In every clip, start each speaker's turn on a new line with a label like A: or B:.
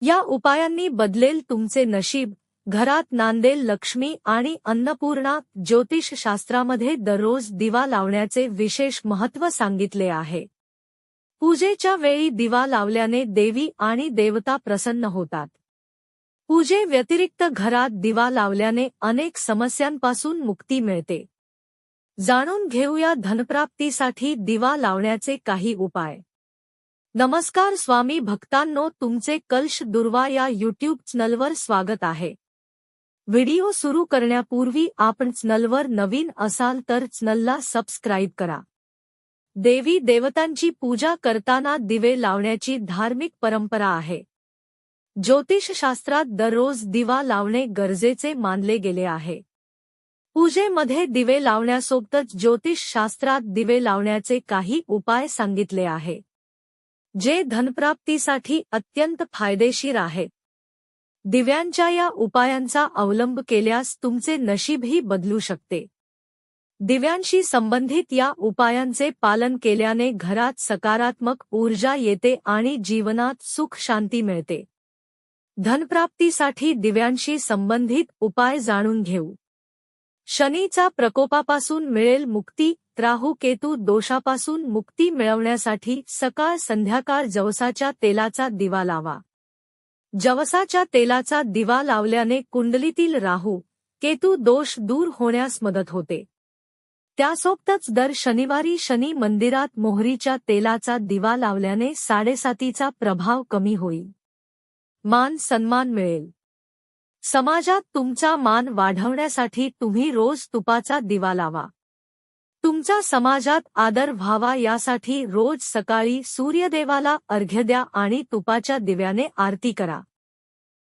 A: या उपायांनी बदलेल तुमचे नशीब घरात नांदेल लक्ष्मी आणि अन्नपूर्णा ज्योतिषशास्त्रामध्ये दररोज दिवा लावण्याचे विशेष महत्त्व सांगितले आहे. पूजेच्या वेळी दिवा लावल्याने देवी आणि देवता प्रसन्न होतात. पूजे व्यतिरिक्त घरात दिवा लावल्याने अनेक समस्यांपासून मुक्ती मिळते. जाणून घेऊया धनप्राप्तीसाठी दिवा लावण्याचे काही उपाय. नमस्कार स्वामी भक्तांनो तुमचे कल्श दुर्वा या युट्यूब चॅनलवर स्वागत आहे. व्हिडिओ सुरू करण्यापूर्वी आपण चॅनलवर नवीन असाल तर चॅनलला सबस्क्राईब करा. देवी देवतांची पूजा करताना दिवे लावण्याची धार्मिक परंपरा आहे. ज्योतिषशास्त्रात दररोज दिवा लावणे गरजेचे मानले गेले आहे. पूजेमध्ये दिवे लावण्यासोबतच ज्योतिषशास्त्रात दिवे लावण्याचे काही उपाय सांगितले आहे. जे धनप्राप्तीसाठी अत्यंत फायदेशीर आहेत दिव्यांच्या या उपायांचा अवलंब केल्यास तुमचे नशीबही बदलू शकते. दिव्यांशी संबंधित या उपायांचे पालन केल्याने घरात सकारात्मक ऊर्जा येते आणि जीवनात सुख शांती मिळते. धनप्राप्तीसाठी दिव्यांशी संबंधित उपाय जाणून घेऊ. शनीचा प्रकोपापासून मिळेल मुक्ती राहू केतू दोषापासून मुक्ती मिळवण्यासाठी सकाळ संध्याकाळ जवसाच्या तेलाचा दिवा लावा. जवसाच्या तेलाचा दिवा लावल्याने कुंडलीतील राहू केतू दोष दूर होण्यास मदत होते. त्यासोबतच दर शनिवारी शनी मंदिरात मोहरीच्या तेलाचा दिवा लावल्याने साडेसातीचा प्रभाव कमी होईल. मान सन्मान मिळेल. समाजात तुमचा मान वाढवण्यासाठी तुम्ही रोज तुपाचा दिवा लावा. तुमचा समाजात आदर व्हावा यासाठी रोज सकाळी सूर्यदेवाला अर्घ्य द्या आणि तुपाच्या दिव्याने आरती करा.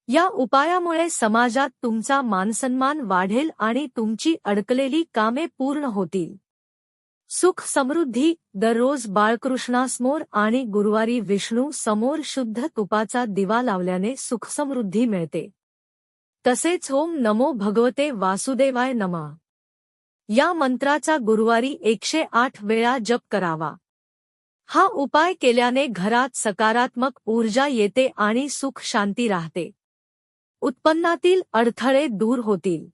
A: या उपायामुळे समाजात तुमचा मानसन्मान वाढेल आणि तुमची अडकलेली कामे पूर्ण होतील. सुख समृद्धी दररोज बाळकृष्णासमोर आणि गुरुवारी विष्णू समोर शुद्ध तुपाचा दिवा लावल्याने सुखसमृद्धी मिळते. तसेच ओम नमो भगवते वासुदेवाय नमा. या मंत्राचा गुरुवारी एकशे आठ वेळा जप करावा. हा उपाय केल्याने घरात सकारात्मक ऊर्जा येते आणि सुख शांती राहते. उत्पन्नातील अडथळे दूर होतील.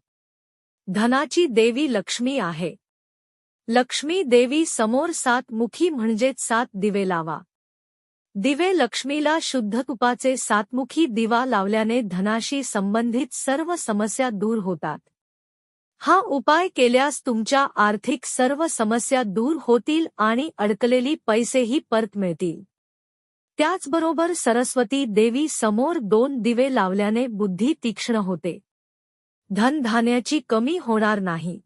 A: धनाची देवी लक्ष्मी आहे. लक्ष्मी देवी समोर सात मुखी म्हणजेच सात दिवे लावा. दिवे लक्ष्मीला शुद्ध तुपाचे सातमुखी दिवा लावल्याने धनाशी संबंधित सर्व समस्या दूर होतात. हा उपाय केल्यास तुमच्या आर्थिक सर्व समस्या दूर होतील आणि अडकलेली पैसेही परत मिळतील. त्याचबरोबर सरस्वती देवी समोर दोन दिवे लावल्याने बुद्धी तीक्ष्ण होते. धनधान्याची कमी होणार नाही.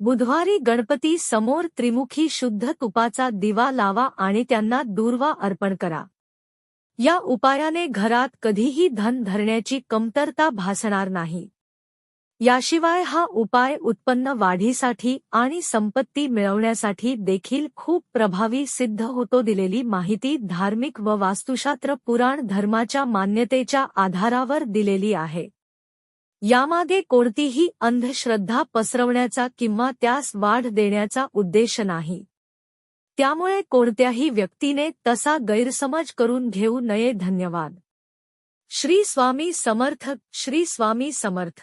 A: बुधवारी गणपती समोर त्रिमुखी शुद्ध तुपाचा दिवा लावा आणि त्यांना दूर्वा अर्पण करा. या उपायाने घरात कधीही धन धरण्याची कमतरता भासणार नाही. याशिवाय हा उपाय उत्पन्न वाढीसाठी आणि संपत्ती मिळवण्यासाठी देखील खूप प्रभावी सिद्ध होतो दिलेली माहिती धार्मिक व वास्तुशास्त्र पुराण धर्माच्या मान्यतेच्या आधारावर दिलेली आहे. यामागे कोणतीही अंधश्रद्धा पसरवण्याचा किंवा त्यास वाढ देण्याचा उद्देश नाही. त्यामुळे कोणत्याही व्यक्तीने तसा गैरसमज करून घेऊ नये. धन्यवाद. श्री स्वामी समर्थ श्री स्वामी समर्थ.